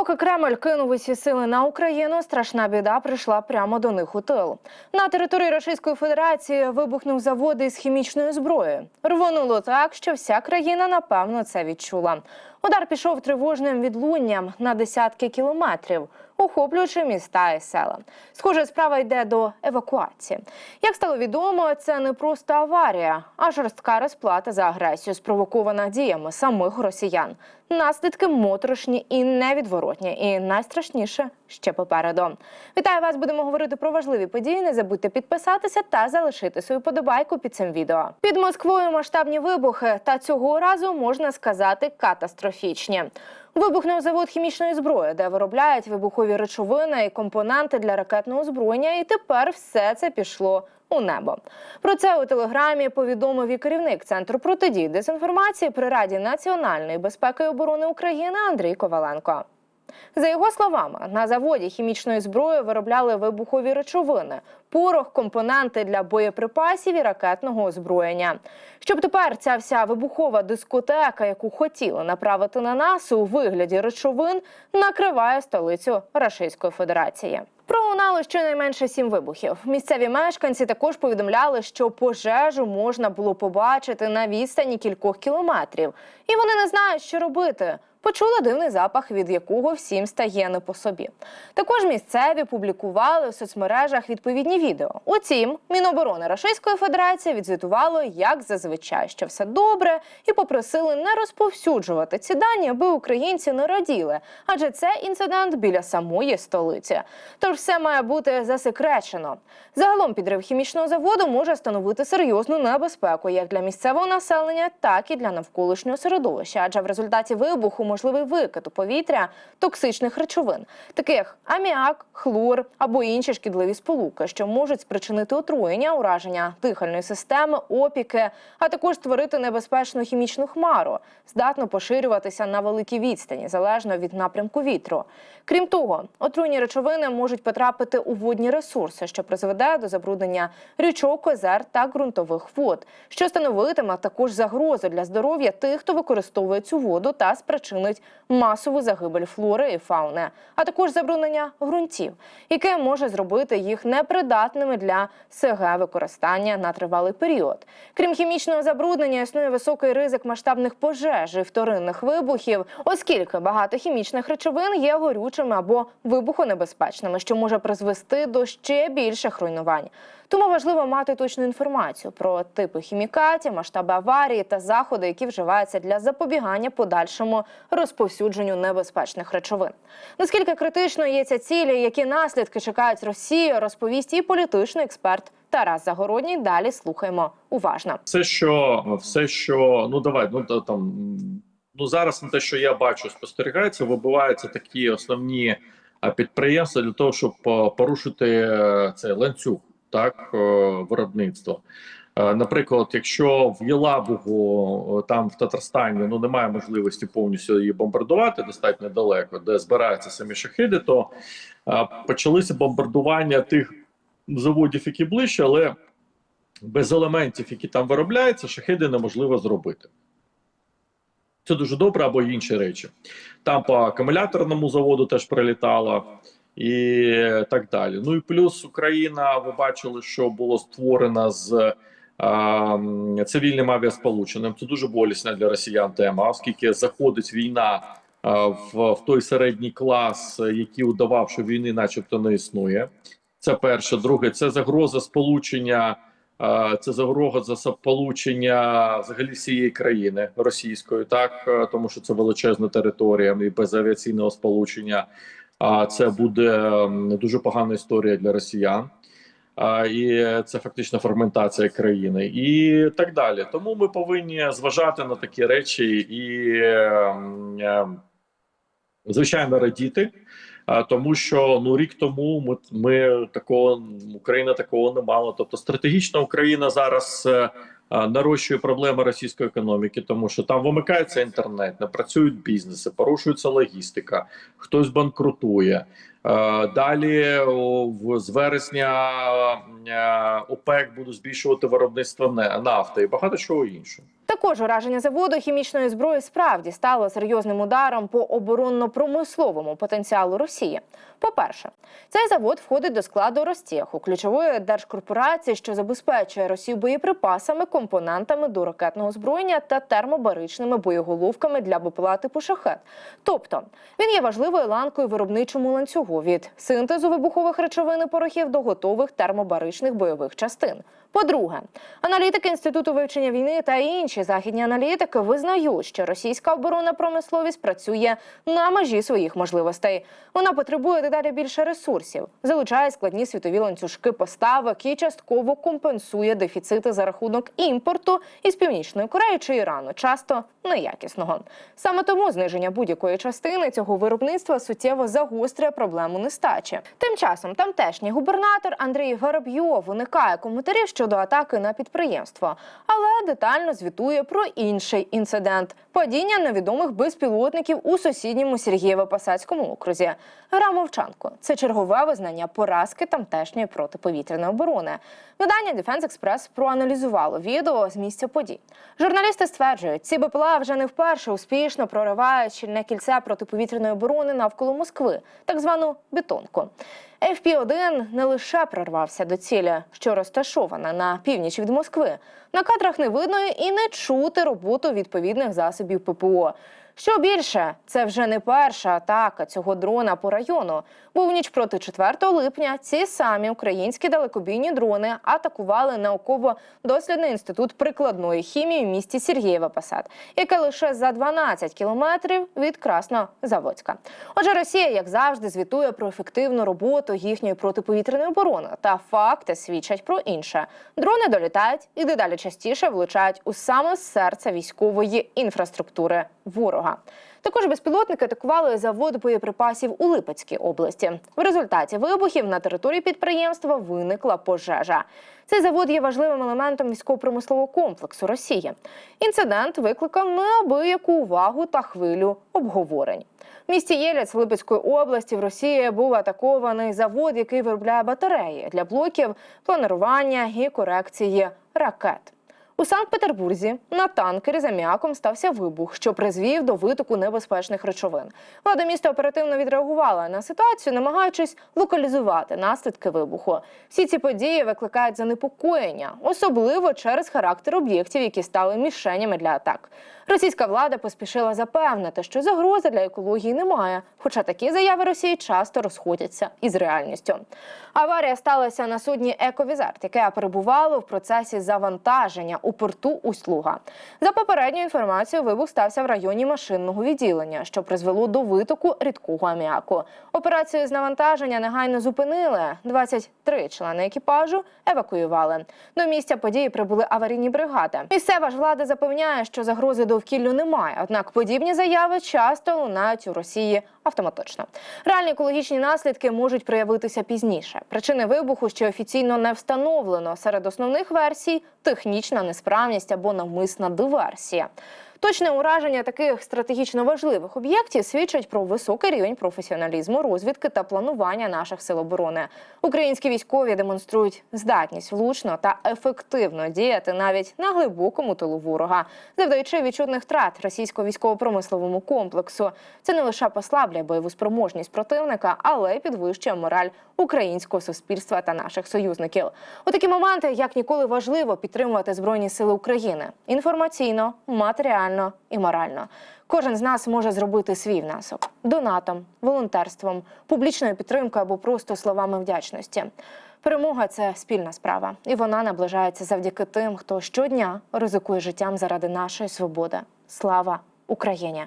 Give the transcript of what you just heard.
Поки Кремль кинув усі сили на Україну, страшна біда прийшла прямо до них у тил. На території Російської Федерації вибухнув завод із хімічною зброєю. Рвонуло так, що вся країна напевно це відчула. Удар пішов тривожним відлунням на десятки кілометрів, охоплюючи міста і села. Схоже, справа йде до евакуації. Як стало відомо, це не просто аварія, а жорстка розплата за агресію, спровокована діями самих росіян. Наслідки моторошні і невідворотні, і найстрашніше ще попереду. Вітаю вас! Будемо говорити про важливі події. Не забудьте підписатися та залишити свою подобайку під цим відео. Під Москвою масштабні вибухи, та цього разу можна сказати катастрофічні. Вибухнув завод хімічної зброї, де виробляють вибухові речовини і компоненти для ракетного озброєння. І тепер все це пішло у небо. Про це у телеграмі повідомив і керівник центру протидії дезінформації при Раді національної безпеки і оборони України Андрій Коваленко. За його словами, на заводі хімічної зброї виробляли вибухові речовини, порох, компоненти для боєприпасів і ракетного озброєння. Щоб тепер ця вся вибухова дискотека, яку хотіли направити на нас у вигляді речовин, накриває столицю Російської Федерації. Пролунало щонайменше сім вибухів. Місцеві мешканці також повідомляли, що пожежу можна було побачити на відстані кількох кілометрів, і вони не знають, що робити. Почули дивний запах, від якого всім стає не по собі. Також місцеві публікували в соцмережах відповідні відео. Утім, Міноборони Російської Федерації відзвітувало, як зазвичай, що все добре, і попросили не розповсюджувати ці дані, аби українці не раділи, адже це інцидент біля самої столиці. Тож все має бути засекречено. Загалом підрив хімічного заводу може становити серйозну небезпеку як для місцевого населення, так і для навколишнього середовища, адже в результаті вибуху можливий викид у повітря токсичних речовин, таких аміак, хлор або інші шкідливі сполуки, що можуть спричинити отруєння, ураження дихальної системи, опіки, а також створити небезпечну хімічну хмару, здатну поширюватися на великій відстані залежно від напрямку вітру. Крім того, отруйні речовини можуть потрапити у водні ресурси, що призведе до забруднення річок, озер та ґрунтових вод, що становитиме також загрозу для здоров'я тих, хто використовує цю воду та спричинить масову загибель флори і фауни, а також забруднення ґрунтів, яке може зробити їх непридатними для СГ використання на тривалий період. Крім хімічного забруднення, існує високий ризик масштабних пожеж і вторинних вибухів, оскільки багато хімічних речовин є горючими або вибухонебезпечними, що може призвести до ще більших руйнувань. Тому важливо мати точну інформацію про типи хімікатів, масштаби аварії та заходи, які вживаються для запобігання подальшому розповсюдженню небезпечних речовин. Наскільки критично є ця ціль, які наслідки чекають Росію, розповість і політичний експерт Тарас Загородній. Далі слухаємо уважно. все, що все, що ну давай, ну та- там ну зараз на те, що я бачу, спостерігається, вибиваються такі основні підприємства для того, щоб порушити е, цей ланцюг так е, виробництва. Е, Наприклад, якщо в Єлабугу е, там в Татарстані ну немає можливості повністю її бомбардувати достатньо далеко, де збираються самі шахиди, то е, почалися бомбардування тих заводів, які ближче, але без елементів, які там виробляються, шахиди неможливо зробити. Це дуже добре або інші речі. Там по акумуляторному заводу теж прилітало і так далі. Ну і плюс Україна, ви бачили, що було створено з цивільним авіасполученням. Це дуже болісна для росіян тема, оскільки заходить війна в, в той середній клас, який удавав, що війни, начебто, не існує. Це перше. Друге, це загроза сполучення. Це загроза сполучення взагалі всієї країни російської, так тому що це величезна територія і без авіаційного сполучення. А це буде дуже погана історія для росіян. І це фактично фрагментація країни, і так далі. Тому ми повинні зважати на такі речі і, ем, ем, звичайно, радіти. Тому що ну рік тому ми, ми такого Україна такого не мала. Тобто, стратегічна Україна зараз е, е, нарощує проблеми російської економіки, тому що там вимикається інтернет, не працюють бізнеси, порушується логістика, хтось банкрутує. Е, Далі з вересня е, ОПЕК буде збільшувати виробництво нафти і багато чого іншого. Також ураження заводу хімічної зброї справді стало серйозним ударом по оборонно-промисловому потенціалу Росії. По-перше, цей завод входить до складу Ростеху, ключової держкорпорації, що забезпечує Росію боєприпасами, компонентами до ракетного озброєння та термобаричними боєголовками для БПЛА типу шахет. Тобто він є важливою ланкою виробничому ланцюгу від синтезу вибухових речовин і порохів до готових термобаричних бойових частин. По-друге, аналітики інституту вивчення війни та інші західні аналітики визнають, що російська оборонна промисловість працює на межі своїх можливостей. Вона потребує дедалі більше ресурсів, залучає складні світові ланцюжки поставок і частково компенсує дефіцити за рахунок імпорту із північної Кореї чи Ірану, часто неякісного. Саме тому зниження будь-якої частини цього виробництва суттєво загострює проблему нестачі. Тим часом тамтешній губернатор Андрій Воробйов уникає коментарів щодо атаки на підприємство, але детально звітує про інший інцидент падіння невідомих безпілотників у сусідньому Сергієво-Посадському окрузі. Гра мовчанку це чергове визнання поразки тамтешньої протиповітряної оборони. Видання Defense Express проаналізувало відео з місця подій. Журналісти стверджують, ці БПЛА вже не вперше успішно проривають щільне кільце протиповітряної оборони навколо Москви, так звану бетонку. FP-1 не лише прорвався до цілі, що розташована на північ від Москви. На кадрах не видно і не чути роботу відповідних засобів ППО. Що більше, це вже не перша атака цього дрона по району. Бо в ніч проти 4 липня ці самі українські далекобійні дрони атакували науково-дослідний інститут прикладної хімії в місті Сергієва Посад, яке лише за 12 кілометрів від Краснозаводська. Отже, Росія, як завжди, звітує про ефективну роботу їхньої протиповітряної оборони. Та факти свідчать про інше. Дрони долітають і дедалі частіше влучають у саме серце військової інфраструктури ворога. Також безпілотники атакували завод боєприпасів у Липецькій області. В результаті вибухів на території підприємства виникла пожежа. Цей завод є важливим елементом військово-промислового комплексу Росії. Інцидент викликав неабияку увагу та хвилю обговорень. В місті Єлець Липецької області в Росії був атакований завод, який виробляє батареї для блоків планування і корекції ракет. У Санкт-Петербурзі на танкері за м'яком стався вибух, що призвів до витоку небезпечних речовин. Влада міста оперативно відреагувала на ситуацію, намагаючись локалізувати наслідки вибуху. Всі ці події викликають занепокоєння, особливо через характер об'єктів, які стали мішенями для атак. Російська влада поспішила запевнити, що загрози для екології немає, хоча такі заяви Росії часто розходяться із реальністю. Аварія сталася на судні Ековізарт, яке перебувало в процесі завантаження у порту Услуга. За попередньою інформацією, вибух стався в районі машинного відділення, що призвело до витоку рідкого аміаку. Операцію з навантаження негайно зупинили. 23 члени екіпажу евакуювали. До місця події прибули аварійні бригади. Місцева ж влада запевняє, що загрози довкіллю немає. Однак подібні заяви часто лунають у Росії автоматично. Реальні екологічні наслідки можуть проявитися пізніше. Причини вибуху ще офіційно не встановлено. Серед основних версій технічна несправність або навмисна диверсія. Точне ураження таких стратегічно важливих об'єктів свідчить про високий рівень професіоналізму, розвідки та планування наших сил оборони. Українські військові демонструють здатність влучно та ефективно діяти навіть на глибокому тилу ворога, завдаючи відчутних втрат російського військово-промисловому комплексу. Це не лише послаблює бойову спроможність противника, але й підвищує мораль українського суспільства та наших союзників. У такі моменти як ніколи важливо підтримувати збройні сили України інформаційно, матеріально і морально. Кожен з нас може зробити свій внесок донатом, волонтерством, публічною підтримкою або просто словами вдячності. Перемога це спільна справа, і вона наближається завдяки тим, хто щодня ризикує життям заради нашої свободи. Слава Україні!